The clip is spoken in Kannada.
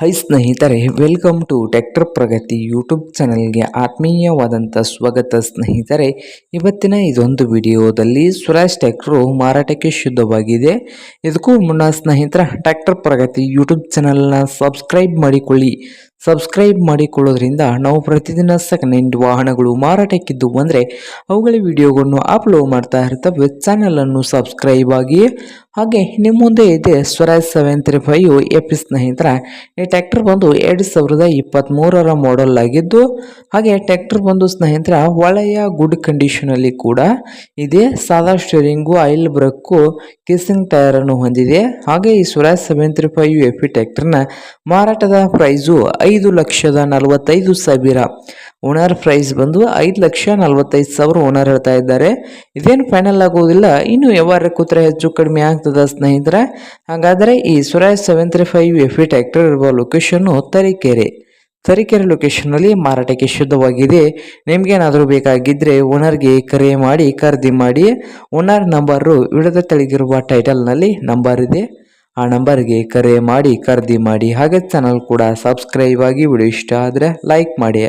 ಹೈ ಸ್ನೇಹಿತರೆ welcome to tractor Pragati YouTube ಚಾನಲ್ಗೆ ಆತ್ಮೀಯವಾದಂಥ ಸ್ವಾಗತ ಸ್ನೇಹಿತರೆ. ಇವತ್ತಿನ ಇದೊಂದು ವಿಡಿಯೋದಲ್ಲಿ ಸುರಾಜ್ ಟ್ಯಾಕ್ಟ್ರು ಮಾರಾಟಕ್ಕೆ ಶುದ್ಧವಾಗಿದೆ. ಇದಕ್ಕೂ ಮುನ್ನ ಸ್ನೇಹಿತರ ಟ್ಯಾಕ್ಟರ್ ಪ್ರಗತಿ ಯೂಟ್ಯೂಬ್ ಚಾನಲ್ನ ಸಬ್ಸ್ಕ್ರೈಬ್ ಮಾಡಿಕೊಳ್ಳಿ. ಸಬ್ಸ್ಕ್ರೈಬ್ ಮಾಡಿಕೊಳ್ಳೋದ್ರಿಂದ ನಾವು ಪ್ರತಿದಿನ ಸೆಕೆಂಡ್ ವಾಹನಗಳು ಮಾರಾಟಕ್ಕಿದ್ದು ಅಂದರೆ ಅವುಗಳ ವಿಡಿಯೋಗಳನ್ನು ಅಪ್ಲೋಡ್ ಮಾಡ್ತಾ ಇರ್ತವೆ. ಚಾನಲನ್ನು ಸಬ್ಸ್ಕ್ರೈಬ್ ಆಗಿ. ಹಾಗೆ ನಿಮ್ಮ ಮುಂದೆ ಇದೆ Swaraj seven three five FE ಸ್ನೇಹಿತರ ಈ ಟ್ರ್ಯಾಕ್ಟರ್ ಬಂದು ಎರಡು ಸಾವಿರದ ಇಪ್ಪತ್ತ್ಮೂರರ ಮಾಡೆಲ್ ಆಗಿದ್ದು, ಹಾಗೆ ಟ್ರ್ಯಾಕ್ಟರ್ ಬಂದು ಸ್ನೇಹಿತರ ಒಳ್ಳೆಯ ಗುಡ್ ಕಂಡೀಷನಲ್ಲಿ ಕೂಡ ಇದೆ. ಸಾದಾ ಸ್ಟೇರಿಂಗು ಆಯಿಲ್ ಬ್ರಕ್ಕು ಕಿಸಿಂಗ್ ಟೈರನ್ನು ಹೊಂದಿದೆ. ಹಾಗೆ ಈ Swaraj seven three five FE ಟ್ರ್ಯಾಕ್ಟರ್ನ ಮಾರಾಟದ ಪ್ರೈಸು ಲಕ್ಷದ ನಲವತ್ತೈದು ಸಾವಿರ. ಓನರ್ ಪ್ರೈಸ್ ಬಂದು ಐದು ಲಕ್ಷ ನಲವತ್ತೈದು ಸಾವಿರ ಓನರ್ ಹೇಳ್ತಾ ಇದ್ದಾರೆ. ಇದೇನು ಫೈನಲ್ ಆಗೋದಿಲ್ಲ, ಇನ್ನು ವ್ಯವಹಾರ ಕೂತ್ರೆ ಹೆಚ್ಚು ಕಡಿಮೆ ಆಗ್ತದ ಸ್ನೇಹಿತರೆ. ಹಾಗಾದರೆ ಈ Swaraj seven three five F E tractor ಇರುವ ಲೊಕೇಶನ್ನು ತರೀಕೆರೆ ತರೀಕೆರೆ ಲೊಕೇಶನ್ನಲ್ಲಿ ಮಾರಾಟಕ್ಕೆ ಶುದ್ಧವಾಗಿದೆ. ನಿಮಗೇನಾದರೂ ಬೇಕಾಗಿದ್ದರೆ ಓನರ್ಗೆ ಕರೆ ಮಾಡಿ, ಖರೀದಿ ಮಾಡಿ. ಓನರ್ ನಂಬರು ವಿಡದ ತೆಳಗಿರುವ ಟೈಟಲ್ನಲ್ಲಿ ನಂಬರ್ ಇದೆ. ಆ ನಂಬರ್ಗೆ ಕರೆ ಮಾಡಿ, ಖರೀದಿ ಮಾಡಿ ಹಾಗೆ ಚಾನಲ್ ಕೂಡ ಸಬ್ಸ್ಕ್ರೈಬ್ ಆಗಿ ವಿಡಿಯೋ ಇಷ್ಟ ಆದರೆ ಲೈಕ್ ಮಾಡಿ.